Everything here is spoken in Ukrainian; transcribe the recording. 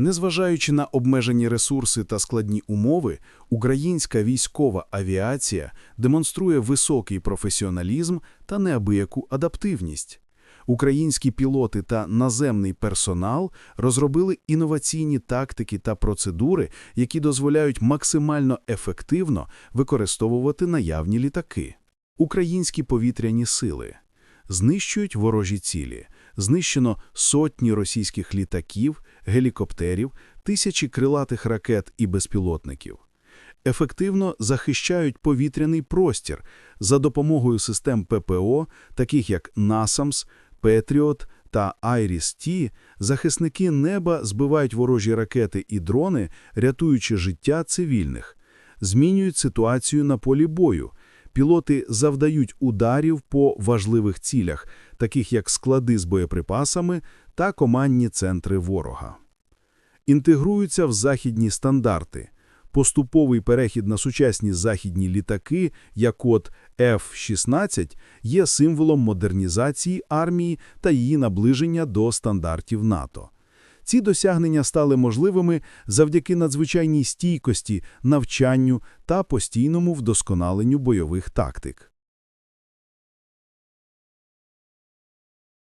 Незважаючи на обмежені ресурси та складні умови, українська військова авіація демонструє високий професіоналізм та неабияку адаптивність. Українські пілоти та наземний персонал розробили інноваційні тактики та процедури, які дозволяють максимально ефективно використовувати наявні літаки. Українські повітряні сили знищують ворожі цілі. Знищено сотні російських літаків, гелікоптерів, тисячі крилатих ракет і безпілотників. Ефективно захищають повітряний простір за допомогою систем ППО, таких як NASAMS, Patriot та IRIS-T, захисники неба збивають ворожі ракети і дрони, рятуючи життя цивільних. Змінюють ситуацію на полі бою. Пілоти завдають ударів по важливих цілях, таких як склади з боєприпасами та командні центри ворога. Інтегруються в західні стандарти. Поступовий перехід на сучасні західні літаки, як от F-16, є символом модернізації армії та її наближення до стандартів НАТО. Ці досягнення стали можливими завдяки надзвичайній стійкості, навчанню та постійному вдосконаленню бойових тактик.